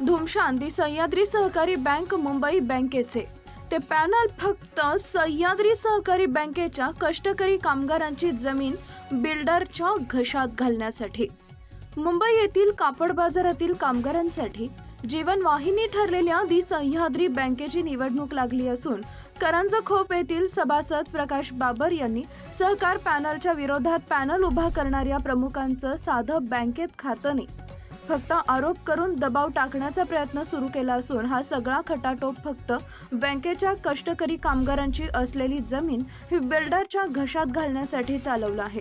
धुमशान दी सह्याद्री सहकारी बँक मुंबई बँकेचे. ते पॅनल फक्त सह्याद्री सहकारी बँकेच्या कष्टकरी कामगारांची जमीन बिल्डरच्या घशात घालण्यासाठी. मुंबई येथील कापड बाजारातील कामगारांसाठी जीवनवाहिनी ठरलेल्या दि सह्याद्री बँकेची निवडणूक लागली असून करंजखोप येथील सभासद प्रकाश बाबर यांनी सहकार पॅनलच्या विरोधात पॅनल उभा करणाऱ्या प्रमुखांचं साधं बँकेत खातं नाही. फक्त आरोप करून दबाव टाकण्याचा प्रयत्न सुरू केला असून हा सगळा खटाटोप फक्त बँकेच्या कष्टकरी कामगारांची असलेली जमीन ही बिल्डरच्या घशात घालण्यासाठी चालवलं आहे.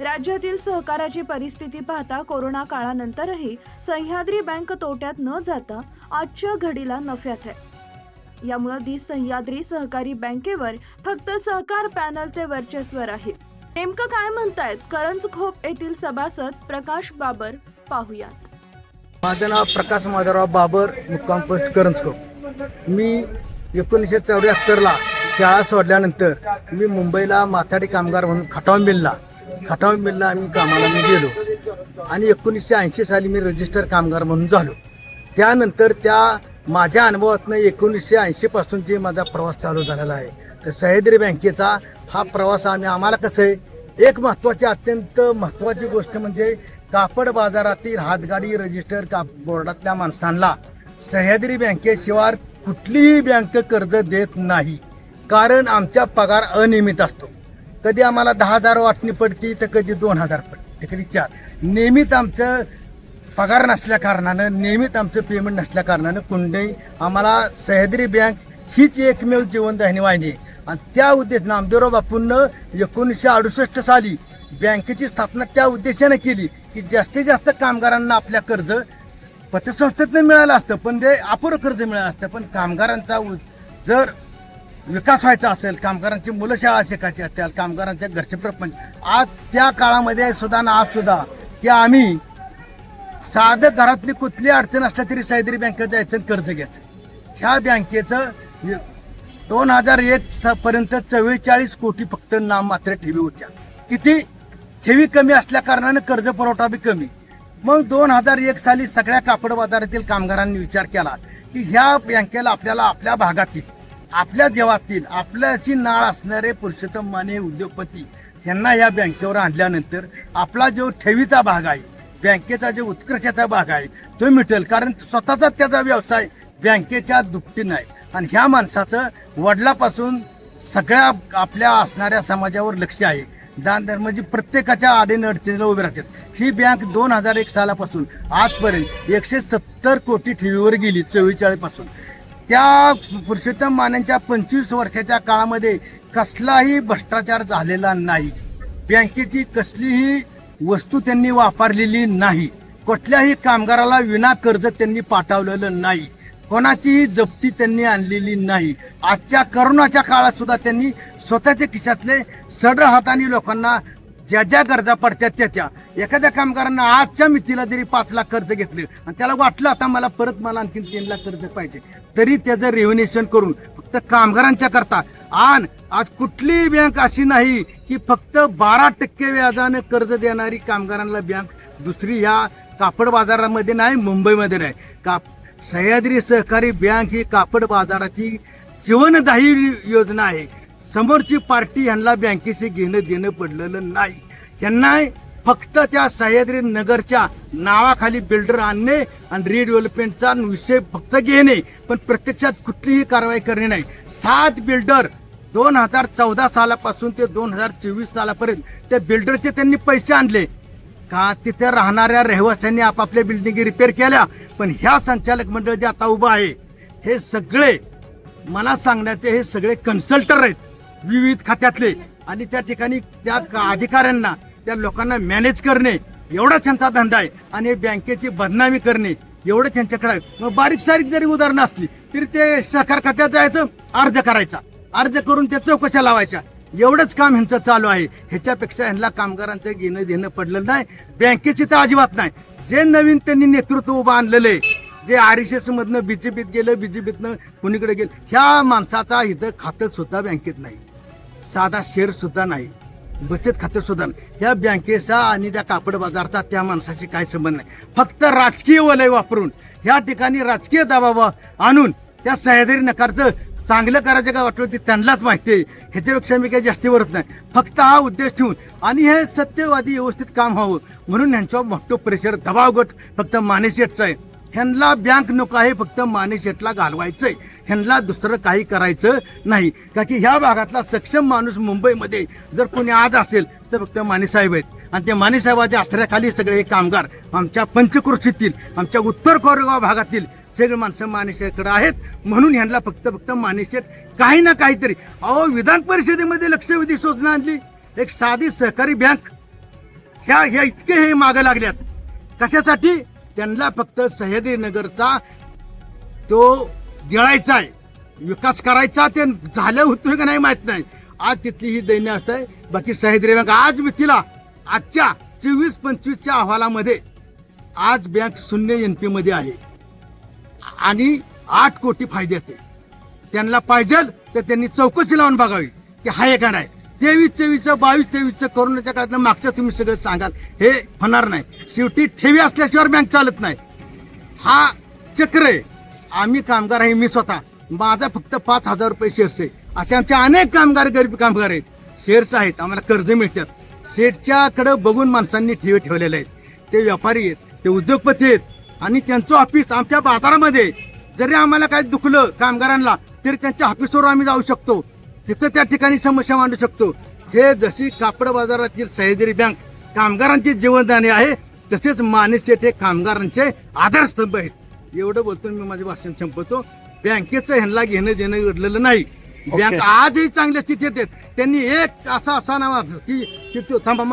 राज्यातील सहकाराची परिस्थिती पाहता कोरोना काळानंतरही सह्याद्री बँक तोट्यात न जाता आजच्या घडीला नफ्यात आहे. यामुळे दी सह्याद्री सहकारी बँकेवर फक्त सहकार पॅनलचे वर्चस्व आहे नेमकं काय म्हणतायत? करंजखोप येथील सभासद प्रकाश बाबर पाहूयात. माझं नाव प्रकाश माधवराव बाबर मुक्काम पोस्ट करंजकोट मी एकोणीसशे चौऱ्याहत्तरला शाळा सोडल्यानंतर मी मुंबईला माथाडी कामगार म्हणून खटाव मिलला. खटाव मिलला आम्ही कामाला मी गेलो. आणि एकोणीसशे ऐंशी साली मी रजिस्टर कामगार म्हणून झालो. त्यानंतर त्या माझ्या अनुभवातनं एकोणीसशे ऐंशीपासून जे माझा प्रवास चालू झालेला आहे तर सह्याद्री बँकेचा हा प्रवास आम्ही आम्हाला कसं आहे एक महत्त्वाची अत्यंत महत्त्वाची गोष्ट म्हणजे कापड बाजारातील हातगाडी रजिस्टर का बोर्डातल्या माणसांना सह्याद्री बँकेशिवाय कुठलीही बँक कर्ज देत नाही. कारण आमचा पगार अनियमित असतो. कधी आम्हाला दहा हजार वाटणी पडती तर कधी दोन हजार पडते. तर कधी चार. नियमित आमचं पगार नसल्या कारणानं नियमित आमचं पेमेंट नसल्या कारणानं कुंडई आम्हाला सह्याद्री बँक हीच एकमेव जीवनदाहिनी वाहिनी आणि त्या उद्देश नामदेवराव बापूंनं एकोणीसशे अडुसष्ट साली बँकेची स्थापना त्या उद्देशाने केली की जास्तीत जास्त कामगारांना आपल्या कर्ज पतसंस्थेतनं मिळालं असतं पण ते अपुरं कर्ज मिळालं असतं. पण कामगारांचा उ- जर विकास व्हायचा असेल कामगारांची मुलं शाळा शिकायची असतील कामगारांच्या घरचे प्रपंच आज त्या काळामध्ये सुद्धा ना आज सुद्धा की आम्ही साधं घरातली कुठली अडचण असल्या तरी सह्याद्री बँकेत जायचं आणि कर्ज घ्यायचं. ह्या बँकेचं दोन हजार एक पर्यंत चव्वेचाळीस कोटी फक्त नाम मात्र ठेवी होत्या. किती? ठेवी कमी असल्या कारणानं कर्ज पुरवठा बी कमी. मग दोन हजार एक साली सगळ्या कापड बाजारातील कामगारांनी विचार केला की ह्या बँकेला आपल्याला आपल्या भागातील आपल्या जेवातील आपल्याशी नाळ असणारे पुरुषोत्तम माने उद्योगपती यांना या बँकेवर आणल्यानंतर आपला जो ठेवीचा भाग आहे बँकेचा जो उत्कर्षाचा भाग आहे तो मिटेल. कारण स्वतःचा त्याचा व्यवसाय बँकेच्या दुपटीनं आहे. आणि ह्या माणसाचं वडिलापासून सगळ्या आपल्या असणाऱ्या समाजावर लक्ष आहे. दानधर्म धर्माची प्रत्येकाच्या आडीन अडचणीला उभे राहतात. ही बँक दोन हजार एक सालापासून आजपर्यंत एकशे सत्तर कोटी ठेवीवर गेली चव्वेचाळीसपासून. त्या पुरुषोत्तम मानेंच्या पंचवीस वर्षाच्या काळामध्ये कसलाही भ्रष्टाचार झालेला नाही. बँकेची कसलीही वस्तू त्यांनी वापरलेली नाही. कुठल्याही कामगाराला विना कर्ज त्यांनी पाठवलेलं नाही. कोणाचीही जप्ती त्यांनी आणलेली नाही. आजच्या करोनाच्या काळात सुद्धा त्यांनी स्वतःच्या खिशातले सडळ हाताने लोकांना ज्या ज्या गरजा पडत्या त्या त्या. एखाद्या कामगारांना आजच्या मितीला जरी पाच लाख कर्ज घेतलं आणि त्याला वाटलं आता मला परत मला आणखीन तीन लाख कर्ज पाहिजे तरी त्याचं रेव्हन्युशन करून फक्त कामगारांच्या करता. आण आज कुठलीही बँक अशी नाही की फक्त बारा टक्के व्याजाने कर्ज देणारी कामगारांना बँक दुसरी ह्या कापड बाजारामध्ये नाही मुंबईमध्ये नाही. का सह्याद्री सहकारी बँक ही कापड बाजाराची जीवनदायी योजना आहे. समोरची पार्टी यांना बँकेशी घेणं देणं पडलेलं नाही. यांना फक्त त्या सह्याद्री नगरच्या नावाखाली बिल्डर आणणे आणि रिडेव्हलपमेंटचा विषय फक्त घेणे पण प्रत्यक्षात कुठलीही कारवाई करणे नाही. सात बिल्डर दोन हजार चौदा सालापासून ते दोन हजार चोवीस सालापर्यंत त्या बिल्डरचे त्यांनी पैसे आणले. का तिथे राहणाऱ्या रहिवाशांनी आपापल्या बिल्डिंगी रिपेअर केल्या? पण ह्या संचालक मंडळ जे आता उभं आहे हे सगळे मला सांगण्याचे हे सगळे कन्सल्टर आहेत विविध खात्यातले. आणि त्या ठिकाणी त्या अधिकाऱ्यांना त्या लोकांना मॅनेज करणे एवढा त्यांचा धंदा आहे. आणि बँकेची बदनामी करणे एवढं त्यांच्याकडे आहे. मग बारीक सारीक जरी उदाहरणं असली तरी ते सहकार खात्यात जायचं अर्ज करायचा. अर्ज करून त्या चौकशा लावायच्या. एवढंच काम ह्यांचं चालू आहे. ह्याच्यापेक्षा ह्यांना कामगारांचं घेणं देणं पडलं नाही. बँकेची तर अजिबात नाही. जे नवीन त्यांनी नेतृत्व उभं आणलेलं आहे जे आर एस एस मधनं बीजेपीत गेलं बीजेपीतनं कुणीकडे गेलं ह्या माणसाचा इथं खातं सुद्धा बँकेत नाही. साधा शेअर सुद्धा नाही. बचत खातं सुद्धा नाही. ह्या बँकेचा आणि त्या कापड बाजारचा त्या माणसाशी काय संबंध नाही. फक्त राजकीय वलय वापरून या ठिकाणी राजकीय दबाव आणून त्या सह्याद्री नकारचं चांगलं करायचं का वाटलं ते त्यांनाच माहिती आहे. ह्याच्यापेक्षा मी काही जास्ती वरत नाही. फक्त हा उद्देश ठेवून आणि हे सत्यवादी व्यवस्थित काम व्हावं म्हणून ह्यांच्यावर मोठं प्रेशर दबाव गट फक्त मानेशेटचा आहे. ह्यांना बँक नको आहे फक्त मानेशेटला घालवायचंय. ह्यांना दुसरं काही करायचं नाही. का की ह्या भागातला सक्षम माणूस मुंबईमध्ये जर कोणी आज असेल तर फक्त मानेसाहेब आहेत. आणि ते मानेसाहेबाच्या आश्रयाखाली सगळे हे कामगार आमच्या पंचकृषीतील आमच्या उत्तर कोरेगाव भागातील सगळे माणसं मानेशेकडे आहेत म्हणून ह्यांना फक्त फक्त मानेशेट काही ना काहीतरी. अहो विधान परिषदेमध्ये लक्षवेधी योजना आणली. एक साधी सहकारी बँक. ह्या ह्या इतके हे मागे लागल्यात. कशासाठी? त्यांना फक्त सह्याद्रीनगरचा तो गिळायचा आहे विकास करायचा ते झालं होतं का नाही माहीत नाही. आज तिथली ही दैन्य असत आहे बाकी सह्याद्री बँक आज मी तिला आजच्या चोवीस पंचवीसच्या अहवालामध्ये आज बँक शून्य एन पी मध्ये आहे. आणि आठ कोटी फायद्यात आहे त्यांना पाहिजे तर त्यांनी चौकशी लावून बघावी की हाय का नाही. तेवीस चोवीसचं बावीस तेवीसचं कोरोनाच्या काळातलं मागचं तुम्ही सगळं सांगाल. हे होणार नाही. शेवटी ठेवी असल्याशिवाय बँक चालत नाही. हा चक्र आहे. आम्ही कामगार आहे मी स्वतः. माझा फक्त पाच हजार रुपये शेअर्स आहे. असे आमचे अनेक कामगार गरीब कामगार आहेत. शेअर्स आहेत आम्हाला कर्ज मिळतात. शेठच्याकडे बघून माणसांनी ठेवी ठेवलेले आहेत. ते व्यापारी आहेत ते उद्योगपती आहेत. आणि त्यांचं ऑफिस आमच्या बाजारामध्ये. जरी आम्हाला काय दुखलं कामगारांना तरी त्यांच्या ऑफिसवर आम्ही जाऊ शकतो. तिथं त्या ठिकाणी समस्या मांडू शकतो. हे जशी कापड बाजारातील सह्याद्री बँक कामगारांची जीवनदानी आहे तसेच माने शेठ हे कामगारांचे आधारस्तंभ आहेत. एवढं बोलतो मी माझे भाषण संपवतो. बँकेचं ह्यांना घेणं देणं घडलेलं नाही. बँक आजही चांगल्या स्थितीत आहेत. त्यांनी एक असा असा नावा की थांबा